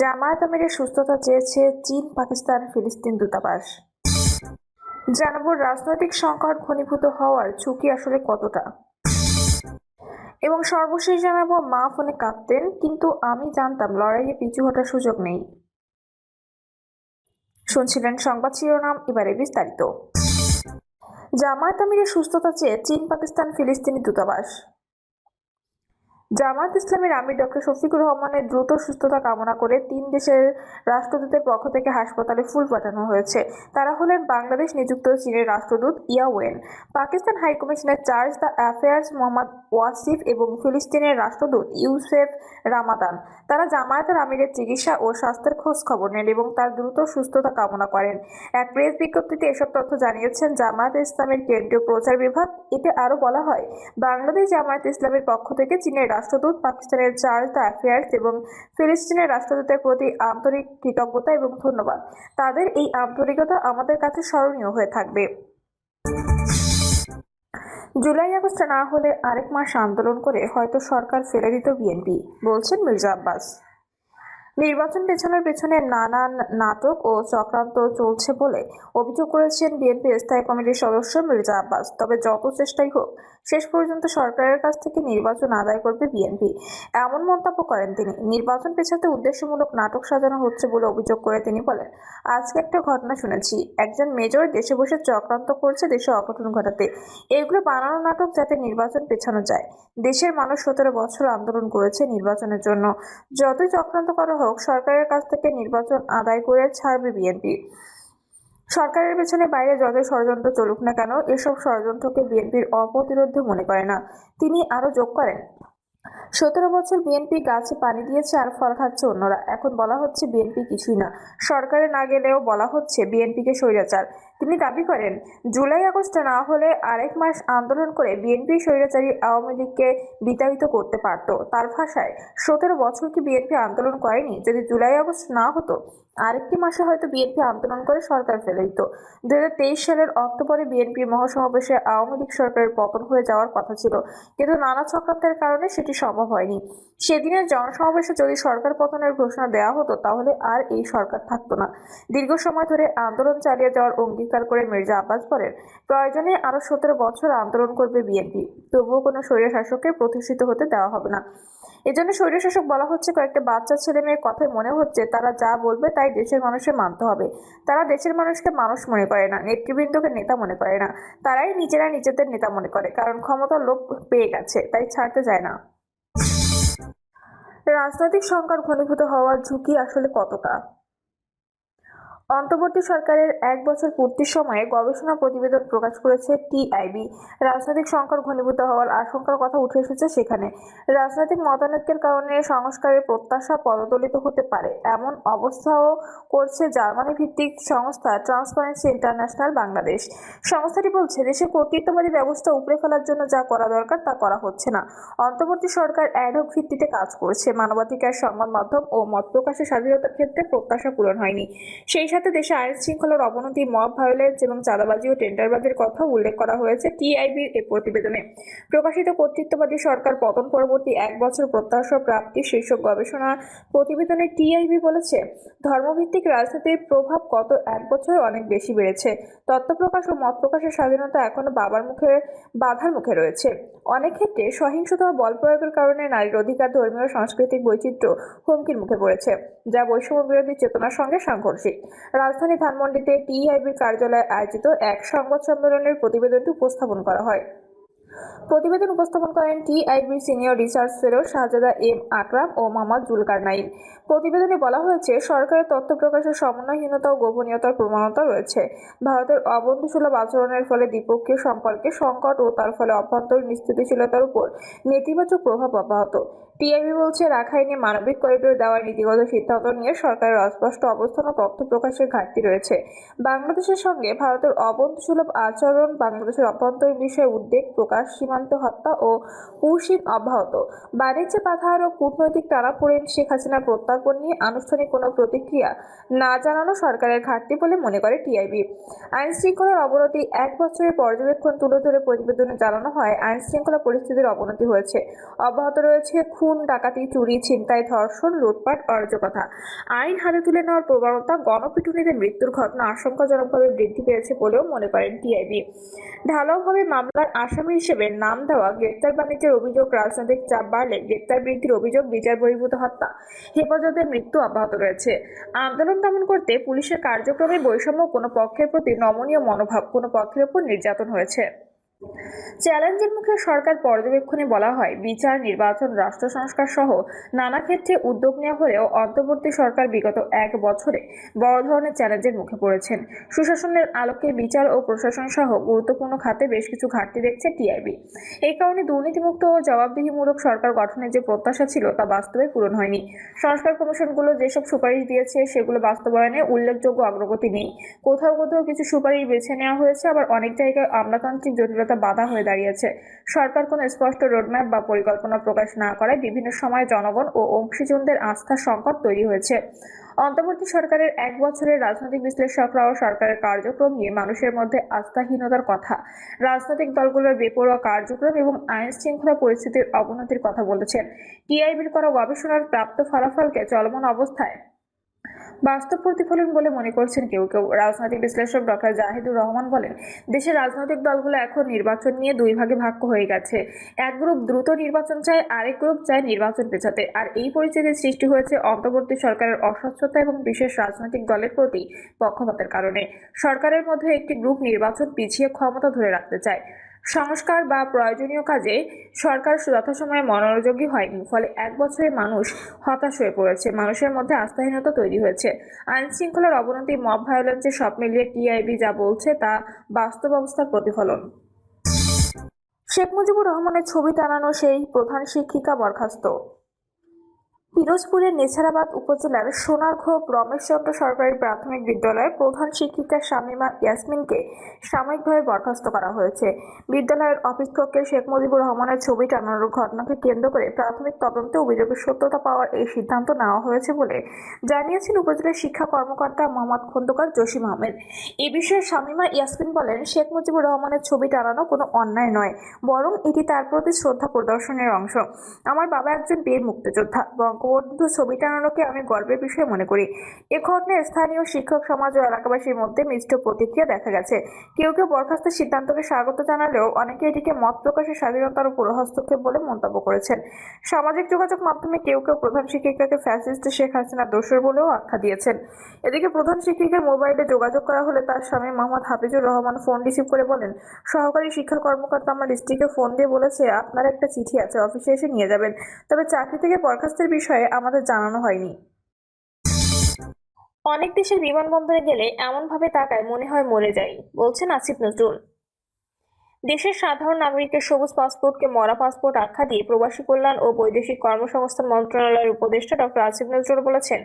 জামায়াত আমিরের সুস্থতা চেয়েছে চীন, পাকিস্তান, ফিলিস্তিন দূতাবাস। জানাব রাজনৈতিক সংকট ঘনীভূত হওয়ার ঝুঁকি আসলে কতটা। এবং সর্বশেষ জানাব মা ফোনে কাঁদতেন, কিন্তু আমি জানতাম লড়াইয়ে পিছু হটার সুযোগ নেই। শুনছিলেন সংবাদ শিরোনাম, এবারে বিস্তারিত। জামায়াত আমিরের সুস্থতা চেয়ে চীন, পাকিস্তান, ফিলিস্তিনি দূতাবাস। জামায়াত ইসলামের আমির ডক্টর শফিকুর রহমানের দ্রুত সুস্থতা কামনা করে তিন দেশের রাষ্ট্রদূতের পক্ষ থেকে হাসপাতালে ফুল পাঠানো হয়েছে। তারা হলেন বাংলাদেশ নিযুক্ত চীনের রাষ্ট্রদূত Yao Wen Pakistan হাইকমিশনের chargé d' affaires Mohammad Wasif এবং ফিলিস্তিনের রাষ্ট্রদূত ইউসেফ রামাদান। তারা জামায়াতের আমিরের চিকিৎসা ও স্বাস্থ্যের খোঁজ খবর নেন এবং তার দ্রুত সুস্থতা কামনা করেন। এক প্রেস বিজ্ঞপ্তিতে এসব তথ্য জানিয়েছেন জামায়াত ইসলামের কেন্দ্রীয় প্রচার বিভাগ। এতে আরও বলা হয়, বাংলাদেশ জামায়াত ইসলামের পক্ষ থেকে চীনের রাষ্ট্রদূত, পাকিস্তানের চার্জ দ্য অ্যাফেয়ার্স এবং ফিলিস্তিনের রাষ্ট্রদূতের প্রতি আন্তরিক কৃতজ্ঞতা এবং ধন্যবাদ। তাদের এই আন্তরিকতা আমাদের কাছে স্মরণীয় হয়ে থাকবে। জুলাই আগস্ট না হলে আরেক মাস আন্দোলন করে হয়তো সরকার ফেলে দিত বিএনপি, বলছেন মির্জা আব্বাস। নির্বাচন পেছনের পেছনে নানান নাটক ও চক্রান্ত চলছে বলে অভিযোগ করেছেন বিএনপির স্থায়ী কমিটির সদস্য মির্জা আব্বাস। তবে যত চেষ্টাই হোক শেষ পর্যন্ত সরকারের কাছ থেকে নির্বাচন আদায় করবে বিএনপি। এমন মন্তব্য করেন তিনি। নির্বাচন পেছাতে উদ্দেশ্যমূলক নাটক সাজানো হচ্ছে বলে অভিযোগ করে তিনি বলেন, আজকে একটা ঘটনা শুনেছি। একজন মেজর দেশে বসে চক্রান্ত করছে দেশে অঘটন ঘটাতে। এগুলো বানানো নাটক যাতে নির্বাচন পেছানো যায়। দেশের মানুষ সতেরো বছর আন্দোলন করেছে নির্বাচনের জন্য। যতই চক্রান্ত করা হোক, সরকারের কাছ থেকে নির্বাচন আদায় করে ছাড়বে বিএনপি। সরকারের পেছনে বাইরে যত ষড়যন্ত্র চলুক না কেন, এসব ষড়যন্ত্রকে বিএনপির অপ্রতিরোধ্য মনে করে না। তিনি আরও যোগ করেন, সতেরো বছর বিএনপি গাছে পানি দিয়েছে আর ফল খাচ্ছে অন্যরা। এখন বলা হচ্ছে বিএনপি কিছুই না। সরকারে না গেলেও বলা হচ্ছে বিএনপিকে স্বৈরাচার। তিনি দাবি করেন, জুলাই আগস্ট না হলে আরেক মাস আন্দোলন করে বিএনপি স্বৈরাচারী আওয়ামী লীগকে বিতাড়িত করতে পারত। তার ভাষায়, সতেরো বছর কি বিএনপি আন্দোলন করেনি? যদি জুলাই আগস্ট না হতো, আরেকটি মাসে হয়তো বিএনপি আন্দোলন করে সরকার ফেলে দিত। দুহাজার তেইশ সালের অক্টোবরে বিএনপি মহাসমাবেশে আওয়ামী লীগ সরকারের পতন হয়ে যাওয়ার কথা ছিল, কিন্তু নানা চক্রান্তের কারণে সেটি সম্ভব হয়নি। সেদিনের জনসমাবেশে যদি সরকার পতনের ঘোষণা দেওয়া হতো, তাহলে আর এই সরকার থাকতো না। দীর্ঘ সময় ধরে আন্দোলন চালিয়ে যাওয়ার অঙ্গীকার করে মির্জা আব্বাস বলেন, প্রয়োজনে আরও সতেরো বছর আন্দোলন করবে বিএনপি। তবুও কোনো স্বৈরশাসককে প্রতিষ্ঠিত হতে দেওয়া হবে না। এজন্য স্বৈরশাসক বলা হচ্ছে, কয়েকটা বাচ্চা, ছেলে, মেয়ের কথায় মনে হচ্ছে। তারা যা বলবে, তাই দেশের মানুষের মানতে হবে। তারা দেশের মানুষকে মানুষ মনে করে না, নেতৃবৃন্দকে নেতা মনে করে না। তারাই নিজেরা নিজেদের নেতা মনে করে, কারণ ক্ষমতার লোভ পেয়ে গেছে, তাই ছাড়তে যায় না। রাজনৈতিক সংকট ঘনীভূত হওয়ার ঝুঁকি আসলে কতটা? অন্তর্বর্তী সরকারের এক বছর পূর্তির সময়ে গবেষণা প্রতিবেদন প্রকাশ করেছে টিআইবি। রাজনৈতিক সংকট ঘনীভূত হওয়ার আশঙ্কার কথা উঠে এসেছে সেখানে। রাজনৈতিক মতানৈক্যের কারণে সংস্কারের প্রত্যাশা পদদলিত হতে পারে। এমন অবস্থাও করছে জার্মানি ভিত্তিক সংস্থা ট্রান্সপারেন্সি ইন্টারন্যাশনাল বাংলাদেশ। সংস্থাটি বলছে, দেশে কর্তৃত্ববাদী ব্যবস্থা উপড়ে ফেলার জন্য যা করা দরকার তা করা হচ্ছে না। অন্তর্বর্তী সরকার অ্যাডহক ভিত্তিতে কাজ করছে। মানবাধিকার সংবাদ মাধ্যম ও মত প্রকাশের স্বাধীনতার ক্ষেত্রে প্রত্যাশা পূরণ হয়নি। সেই সাথে দেশে আইন শৃঙ্খলার অবনতি, মব ভায়োলেন্স এবং চাঁদাবাজি ও টেন্ডারবাজির কথা উল্লেখ করা হয়েছে টিআইবির এই প্রতিবেদনে। প্রকাশিত কর্তৃত্ববাদী সরকার পতন পরবর্তী এক বছর প্রত্যাশা প্রাপ্তি শীর্ষক গবেষণা প্রতিবেদনে টিআইবি বলেছে, ধর্মভিত্তিক রাজনীতির প্রভাব গত এক বছর অনেক বেশি বেড়েছে। তথ্য প্রকাশ ও মত প্রকাশের স্বাধীনতা এখনও বাবার মুখে, বাধার মুখে রয়েছে। অনেক ক্ষেত্রে সহিংসতা ও বল প্রয়োগের কারণে নারীর অধিকার, ধর্মীয় সাংস্কৃতিক বৈচিত্র্য হুমকির মুখে পড়েছে, যা বৈষম্য বিরোধী চেতনার সঙ্গে সাংঘর্ষিক। রাজধানী ধানমন্ডিতে টিআইবির কার্যালয়ে আয়োজিত এক সংবাদ সম্মেলনের প্রতিবেদনটি উপস্থাপন করা হয়। প্রতিবেদন উপস্থাপন করেন টিআইবির senior research fellow Shahzada M Akram ও মোহাম্মদ জুলকার নাইন প্রতিবেদনে বলা হয়েছে, সরকারের তথ্য প্রকাশের সমন্বয়হীনতা ও গোপনীয়তার প্রবণতা রয়েছে। ভারতের অবন্ধুসুলভ আচরণের ফলে দ্বিপক্ষীয় সম্পর্কে সংকট ও তার ফলে অভ্যন্তরীণ স্থিতিশীলতার উপর নেতিবাচক প্রভাব অব্যাহত। টিআইবি বলছে, রাখাইনে মানবিক করিডোর দেওয়ার নীতিগত সিদ্ধান্ত নিয়ে সরকারের অস্পষ্ট অবস্থান ও তথ্য প্রকাশের ঘাটতি রয়েছে। বাংলাদেশের সঙ্গে ভারতের অবন্ধুসুলভ আচরণ, বাংলাদেশের অভ্যন্তরীণ বিষয়ে উদ্বেগ প্রকাশ সীমা সীমান্তে হত্যা ও পুশিন অব্যাহত। বাণিজ্যে বাধা আরও কূটনৈতিক টানাপোড়েন শেখ হাসিনার প্রত্যর্পণ নিয়ে আনুষ্ঠানিক কোনো প্রতিক্রিয়া না জানানো সরকারের ঘাটতি বলে মনে করে টিআইবি। আইন শৃঙ্খলার অবনতি এক বছরের পর্যবেক্ষণ তুলে ধরে প্রতিবেদনে জানানো হয় আইন শৃঙ্খলা পরিস্থিতির অবনতি হয়েছে। অব্যাহত রয়েছে খুন, ডাকাতি, চুরি, ছিনতাই, ধর্ষণ, লুটপাট, অরাজকতা। আইন হাতে তুলে নেওয়ার প্রবণতা গণপিটুনিতে মৃত্যুর ঘটনা আশঙ্কাজনকভাবে বৃদ্ধি পেয়েছে বলেও মনে করেন টিআইবি। ঢালাওভাবে মামলার আসামি হিসেবে নাম দেওয়া গ্রেপ্তার বাণিজ্যের অভিযোগ, রাজনৈতিক চাপ বাড়লে গ্রেপ্তার বৃদ্ধির অভিযোগ বিচার বহির্ভূত হত্যা হেফাজতের মৃত্যু অব্যাহত রয়েছে। আন্দোলন দমন করতে পুলিশের কার্যক্রমে বৈষম্য কোনো পক্ষের প্রতি নমনীয় মনোভাব কোনো পক্ষের ওপর নির্যাতন হয়েছে। চ্যালেঞ্জের মুখে সরকার পর্যবেক্ষণে বলা হয়, বিচার, নির্বাচন, রাষ্ট্র সংস্কার সহ নানা ক্ষেত্রে উদ্যোগ নেওয়া হলেও অন্তর্বর্তী সরকার বিগত এক বছরে বড় ধরনের চ্যালেঞ্জের মুখে পড়েছেন। সুশাসনের আলোকে বিচার ও প্রশাসন সহ গুরুত্বপূর্ণ খাতে বেশ কিছু ঘাটতি দেখছে টিআইবি এই কারণে দুর্নীতিমুক্ত ও জবাবদিহিমূলক সরকার গঠনের যে প্রত্যাশা ছিল তা বাস্তবে পূরণ হয়নি। সংস্কার কমিশনগুলো যেসব সুপারিশ দিয়েছে, সেগুলো বাস্তবায়নে উল্লেখযোগ্য অগ্রগতি নেই। কোথাও কোথাও কিছু সুপারিশ বেছে নেওয়া হয়েছে, আবার অনেক জায়গায় আমলাতান্ত্রিক জটিলতা বাধা হয়ে দাঁড়িয়েছে। সরকার কোনো স্পষ্ট রোডম্যাপ বা পরিকল্পনা প্রকাশ না করায় বিভিন্ন সময় জনগণ ও অংশীজনদের আস্থার সংকট তৈরি হয়েছে। অন্তর্বর্তী সরকারের এক বছরের রাজনৈতিক বিশ্লেষকরাও সরকারের কার্যক্রম নিয়ে মানুষের মধ্যে আস্থাহীনতার কথা। রাজনৈতিক দলগুলোর বেপরোয়া কার্যক্রম এবং আইন শৃঙ্খলা পরিস্থিতির অবনতির কথা বলেছেন। টিআইবির করা গবেষণার প্রাপ্ত ফলাফলকে চলমান অবস্থায় বাস্তব প্রতিফলন বলে মনে করছেন কেউ কেউ। রাজনৈতিক বিশ্লেষক ডক্টর জাহিদুর রহমান বলেন, দেশের রাজনৈতিক দলগুলো এখন নির্বাচন নিয়ে দুই ভাগে ভাগ হয়ে গেছে। এক গ্রুপ দ্রুত নির্বাচন চায়, আরেক গ্রুপ চায় নির্বাচন পেছাতে। আর এই পরিস্থিতির সৃষ্টি হয়েছে অন্তর্বর্তী সরকারের অস্বচ্ছতা এবং বিশেষ রাজনৈতিক দলের প্রতি পক্ষপাতের কারণে। সরকারের মধ্যে একটি গ্রুপ নির্বাচন পিছিয়ে ক্ষমতা ধরে রাখতে চায়। সংস্কার বা প্রয়োজনীয় কাজে সরকার যথাসময়ে মনোযোগী হয়নি, ফলে এক বছরে মানুষ হতাশ হয়ে পড়েছে। মানুষের মধ্যে আস্থাহীনতা তৈরি হয়েছে। আইন শৃঙ্খলার অবনতি, মব ভায়োলেন্সে সব মিলিয়ে টিআইবি যা বলছে তা বাস্তব অবস্থার প্রতিফলন। শেখ মুজিবুর রহমানের ছবি টানানো সেই প্রধান শিক্ষিকা বরখাস্ত। পিরোজপুরের নেছারাবাদ উপজেলার সোনারঘোপ রমেশচন্দ্র সরকারি প্রাথমিক বিদ্যালয়ের প্রধান শিক্ষিকা শামিমা ইয়াসমিনকে সাময়িকভাবে বরখাস্ত করা হয়েছে। বিদ্যালয়ের অফিস কক্ষে শেখ মুজিবুর রহমানের ছবি টানানোর ঘটনাকে কেন্দ্র করে প্রাথমিক তদন্তে অভিযোগের সত্যতা পাওয়ার এই সিদ্ধান্ত নেওয়া হয়েছে বলে জানিয়েছেন উপজেলার শিক্ষা কর্মকর্তা মোহাম্মদ খন্দকার জসিম আহমেদ। এ বিষয়ে শামীমা ইয়াসমিন বলেন, শেখ মুজিবুর রহমানের ছবি টানানো কোনো অন্যায় নয়, বরং এটি তার প্রতি শ্রদ্ধা প্রদর্শনের অংশ। আমার বাবা একজন বীর মুক্তিযোদ্ধা, বঙ্গবন্ধু ছবি টানানোকে আমি গর্বের বিষয় মনে করি। এ ঘটনায় স্থানীয় শিক্ষক সমাজ ও এলাকাবাসীর মধ্যে মিশ্র প্রতিক্রিয়া দেখা গেছে। কেউ কেউ বরখাস্তের সিদ্ধান্তকে স্বাগত জানালেও অনেকে এটিকে মত প্রকাশের স্বাধীনতার উপর হস্তক্ষেপ বলে মন্তব্য করেছেন। সামাজিক যোগাযোগ মাধ্যমে কেউ কেউ প্রধান শিক্ষিকাকে ফ্যাসিস্ট শেখ হাসিনা দোষর বলেও আখ্যা দিয়েছেন। এদিকে প্রধান শিক্ষিকার মোবাইলে যোগাযোগ করা হলে তার স্বামী মোহাম্মদ হাফিজুর রহমান ফোন রিসিভ করে বলেন, সহকারী শিক্ষা কর্মকর্তা আমার ডিস্ট্রিক্টে ফোন দিয়ে বলেছে, আপনার একটা চিঠি আছে, অফিসে এসে নিয়ে যাবেন। তবে চাকরি থেকে বরখাস্তের বিষয়ে আমাদের জানানো হয়নি। অনেক দেশের বিমানবন্দরে গেলে এমনভাবে তাকায় মনে হয় মরে যাই, বলছেন আসিফ নজরুল। দেশের সাধারণ নাগরিকের সবুজ পাসপোর্টকে মরা পাসপোর্ট আখ্যা দিয়ে প্রবাসী কল্যাণ ও বৈদেশিক কর্মসংস্থান মন্ত্রণালয়ের উপদেষ্টা ডক্টর আসিফ নজরুল বলেছেন